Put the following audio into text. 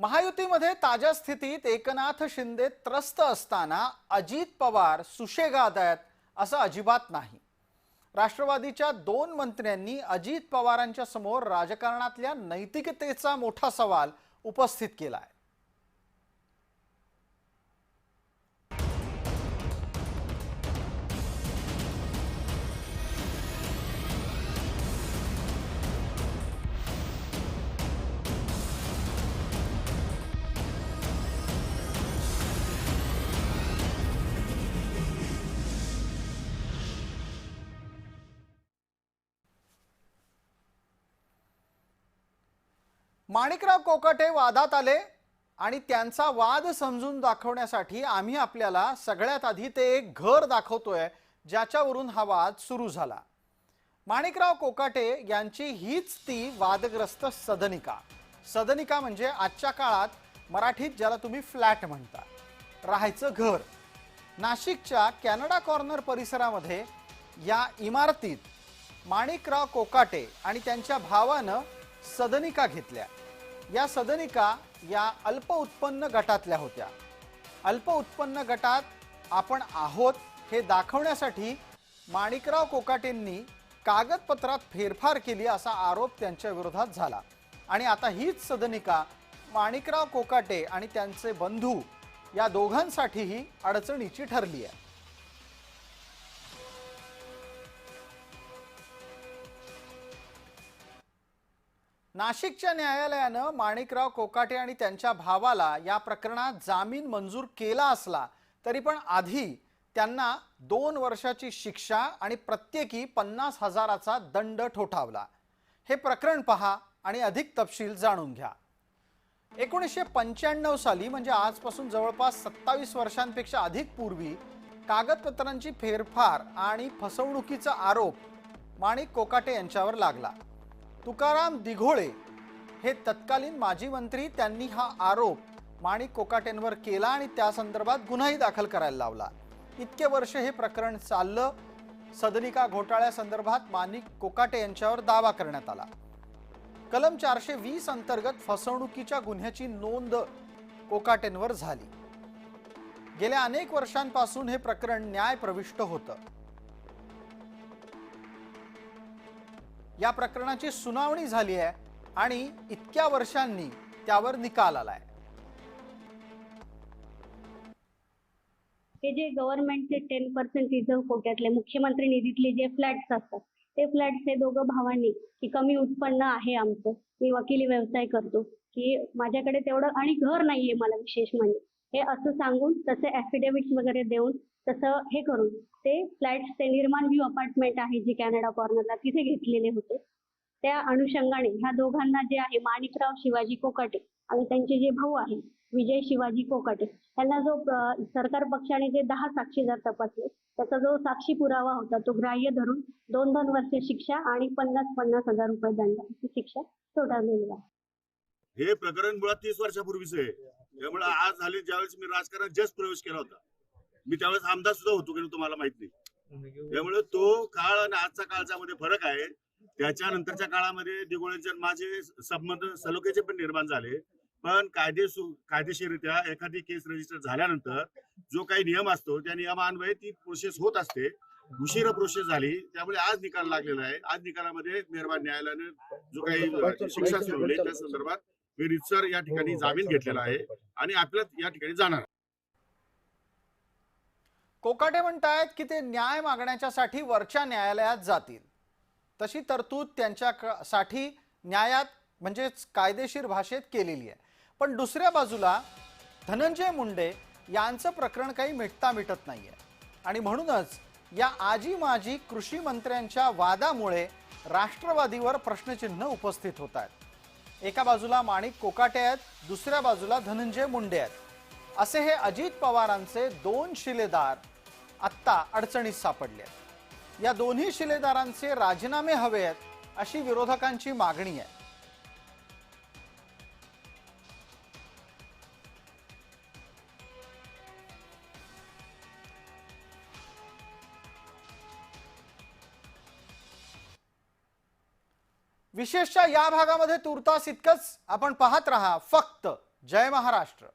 महायुतीमध्ये ताज्या स्थितीत एकनाथ शिंदे त्रस्त असताना अजित पवार सुशेगाद आहेत असं अजिबात नाही. राष्ट्रवादीच्या दोन मंत्र्यांनी अजित पवारांच्या समोर राजकारणातल्या नैतिकतेचा मोठा सवाल उपस्थित केला आहे माणिकराव कोकाटे वादात आले आणि त्यांचा वाद समजून दाखवण्यासाठी आम्ही आपल्याला सगळ्यात आधी ते एक घर दाखवतोय ज्याच्यावरून हा वाद सुरू झाला. माणिकराव कोकाटे यांची हीच ती वादग्रस्त सदनिका. सदनिका म्हणजे आजच्या काळात मराठीत ज्याला तुम्ही फ्लॅट म्हणता. राहायचं घर. नाशिकच्या कॅनडा कॉर्नर परिसरामध्ये या इमारतीत माणिकराव कोकाटे आणि त्यांच्या भावानं सदनिका घेतल्या. या सदनिका या अल्प उत्पन्न गटातल्या होत्या. अल्प उत्पन्न गटात आपण आहोत हे दाखवण्यासाठी माणिकराव कोकाटेंनी कागदपत्रात फेरफार केली असा आरोप त्यांच्या विरोधात झाला. आणि आता हीच सदनिका माणिकराव कोकाटे आणि त्यांचे बंधू या दोघांसाठीही अडचणीची ठरली आहे नाशिकच्या न्यायालयानं माणिकराव कोकाटे आणि त्यांच्या भावाला या प्रकरणात जामीन मंजूर केला असला तरी पण आधी त्यांना दोन वर्षाची शिक्षा आणि प्रत्येकी पन्नास हजाराचा दंड ठोठावला. हे प्रकरण पहा आणि अधिक तपशील जाणून घ्या. एकोणीसशे पंच्याण्णव साली म्हणजे आजपासून जवळपास सत्तावीस वर्षांपेक्षा अधिक पूर्वी कागदपत्रांची फेरफार आणि फसवणुकीचा आरोप माणिक कोकाटे यांच्यावर लागला. तुकाराम दिघोळे हे तत्कालीन माजी मंत्री त्यांनी हा आरोप माणिक कोकाटेंवर केला आणि त्या संदर्भात गुन्हाही दाखल करायला लावला. इतके वर्ष हे प्रकरण चाललं सदनिका घोटाळ्यासंदर्भात माणिक कोकाटे यांच्यावर दावा करण्यात आला. कलम चारशे वीस अंतर्गत फसवणुकीच्या गुन्ह्याची नोंद कोकाटेंवर झाली. गेल्या अनेक वर्षांपासून हे प्रकरण न्याय प्रविष्ट होतं. या प्रकरणाची सुनावणी झाली आहे आणि इतक्या वर्षांनी त्यावर निकाल आलाय. हे जे गव्हर्नमेंटचे टेन पर्सेंट रिझर्व्ह कोट्यातले मुख्यमंत्री निधीतले जे फ्लॅट्स असतात ते फ्लॅट्स हे दोघं भावांनी की कमी उत्पन्न आहे आमचं मी वकिली व्यवसाय करतो की माझ्याकडे तेवढं आणि घर नाहीये मला विशेष म्हणजे. हे असं सांगून तसे ऍफिडेव्हिट वगैरे देऊन तसं हे करून ते फ्लॅट्स ते निर्माण व्ह्यू अपार्टमेंट आहे जी कॅनडा कॉर्नरला तिथे घेतलेले होते. त्या अनुषंगाने ह्या दोघांना जे आहे माणिकराव शिवाजी कोकाटे आणि त्यांचे जे भाऊ आहे विजय शिवाजी कोकाटे त्यांना जो सरकार पक्षाने जे दहा साक्षीदार तपासले त्याचा जो साक्षी पुरावा होता तो ग्राह्य धरून दोन दोन वर्ष शिक्षा आणि पन्नास पन्नास हजार रुपये दंड शिक्षा सोडवलेली आहे. हे प्रकरण मुळात तीस वर्षापूर्वीच आहे. त्यामुळे आज झाली ज्यावेळेस मी राजकारणात जस्ट प्रवेश केला होता. मी त्यावेळेस आमदार सुद्धा होतो की तुम्हाला माहीत नाही. त्यामुळे तो काळ आणि आजचा काळचा मध्ये फरक आहे त्याच्यानंतरच्या काळामध्ये दिगोळेचे माझे संबंध सलोख्याचे पण निर्माण झाले. पण कायदेसू कायदेशीरित्या एखादी केस रजिस्टर झाल्यानंतर जो काही नियम असतो त्या नियमान्वये ती प्रोसेस होत असते. उशिरा प्रोसेस झाली त्यामुळे आज निकाल लागलेला आहे. आज निकालामध्ये मेहरबान न्यायालयाने जो काही शिक्षा सुरू त्या संदर्भात मी रितसर या ठिकाणी जामीन घेतलेला आहे आणि आपल्यात या ठिकाणी जाणार कोकाटे म्हणतायत की ते न्याय मागण्याच्यासाठी वरच्या न्यायालयात जातील. तशी तरतूद त्यांच्या क- साठी न्यायात म्हणजेच कायदेशीर भाषेत केलेली आहे. पण दुसऱ्या बाजूला धनंजय मुंडे यांचं प्रकरण काही मिटता मिटत नाही आहे आणि म्हणूनच या आजी माजी कृषी मंत्र्यांच्या वादामुळे राष्ट्रवादीवर प्रश्नचिन्ह उपस्थित होत आहेत. एका बाजूला माणिक कोकाटे आहेत दुसऱ्या बाजूला धनंजय मुंडे आहेत. असे हे अजित पवारांचे दोन शिलेदार आत्ता अडचणीत सापडले आहेत. या दोन्ही शिलेदारांचे राजीनामे हवे आहेत अशी विरोधकांची मागणी आहे. विशेषतः या भागामध्ये तुर्तास इतकंच आपण पाहत रहा फक्त जय महाराष्ट्र.